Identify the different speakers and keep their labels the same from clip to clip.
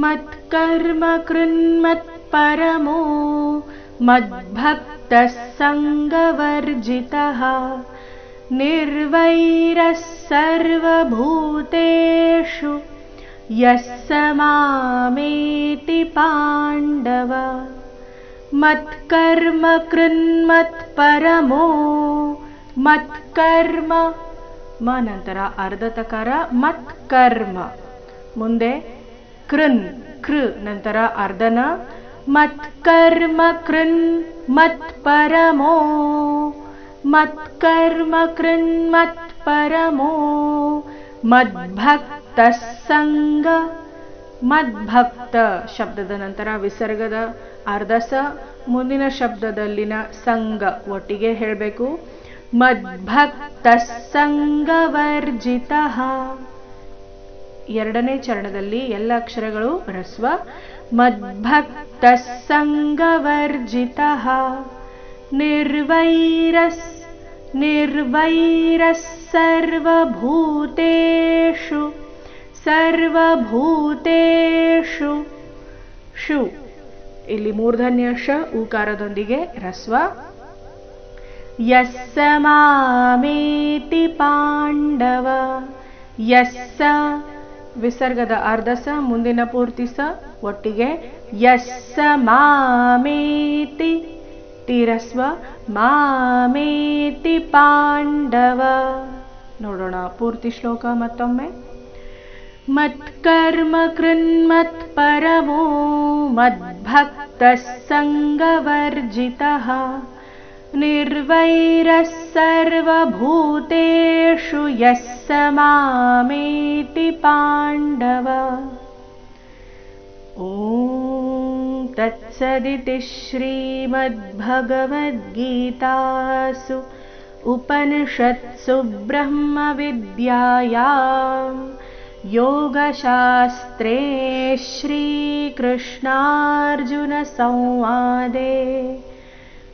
Speaker 1: मत्कर्म कृन्मत्परमो मद्भक्तः सङ्गवर्जितः निर्वैरः सर्वभूतेषु यः समामेति पाण्डव मत्कर्म कृन्मत्परमो मत्कर्म मनन्तर अर्धतकर मत्कर्म। मुन्दे ಕೃನ್, ಕೃ ನಂತರ ಅರ್ಧನ ಮತ್ಕರ್ಮ ಕೃನ್ ಮತ್ಪರಮೋ ಮತ್ಕರ್ಮ ಕೃನ್ ಮತ್ಪರಮೋ ಮದ್ಭಕ್ತ ಸಂಗ ಮದ್ಭಕ್ತ ಶಬ್ದದ ನಂತರ ವಿಸರ್ಗದ ಅರ್ಧಸ ಮುಂದಿನ ಶಬ್ದದಲ್ಲಿನ ಸಂಗ ಒಟ್ಟಿಗೆ ಹೇಳಬೇಕು. ಮದ್ಭಕ್ತ ಸಂಗವರ್ಜಿತ ಎರಡನೇ ಚರಣದಲ್ಲಿ ಎಲ್ಲ ಅಕ್ಷರಗಳು ಹ್ರಸ್ವ ಮದ್ಭಕ್ತ ಸಂಗವರ್ಜಿತ ನಿರ್ವೈರಸ್ ನಿರ್ವೈರಸ್ ಸರ್ವಭೂತೇಷು ಸರ್ವಭೂತೇಷು. ಶು ಇಲ್ಲಿ ಮೂರ್ಧನ್ಯ ಶ ಊಕಾರದೊಂದಿಗೆ ರಸ್ವ. ಯಸ್ಸ ಮಾಮೇತಿ ಪಾಂಡವ. ಯಸ್ಸ ವಿಸರ್ಗದ ಅರ್ಧ ಸ, ಮುಂದಿನ ಪೂರ್ತಿ ಸ, ಒಟ್ಟಿಗೆ ಯಸ್ಸ ಮಾಮೇತಿ, ತೀರಸ್ವ ಮಾಮೇತಿ ಪಾಂಡವ. ನೋಡೋಣ ಪೂರ್ತಿ ಶ್ಲೋಕ ಮತ್ತೊಮ್ಮೆ. ಮತ್ಕರ್ಮ ಕೃನ್ಮತ್ಪರಮೋ ಮದ್ಭಕ್ತ ಸಂಗವರ್ಜಿತಃ निर्वैरः सर्वभूतेषु यः स मामेति पाण्डव। ॐ तत्सदिति श्रीमद्भगवद्गीतासु उपनिषत्सु ब्रह्मविद्यायां योगशास्त्रे श्रीकृष्णार्जुनसंवादे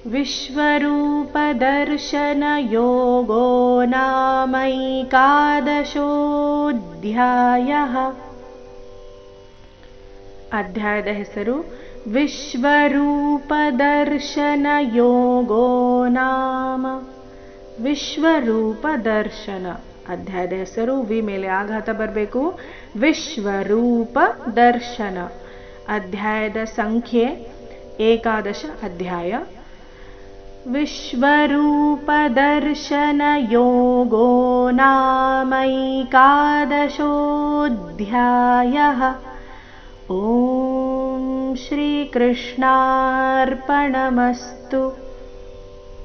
Speaker 1: विश्वरूपदर्शनयोगो नामैकादशोऽध्यायः ಅಧ್ಯಾಯದ ಹೆಸರು ವಿಶ್ವರೂಪದರ್ಶನಯೋಗೋ ನಾಮ ವಿಶ್ವರೂಪದರ್ಶನ ಅಧ್ಯಾಯದ ಹೆಸರು ವಿ ಮೇಲೆ ಆಘಾತ ಬರಬೇಕು ವಿಶ್ವರೂಪ ದರ್ಶನ ಅಧ್ಯಾಯದ ಸಂಖ್ಯೆ ಏಕಾದಶ ಅಧ್ಯಾಯ विश्वरूपदर्शनयोगो नामैकादशोऽध्यायः। ॐ श्रीकृष्णार्पणमस्तु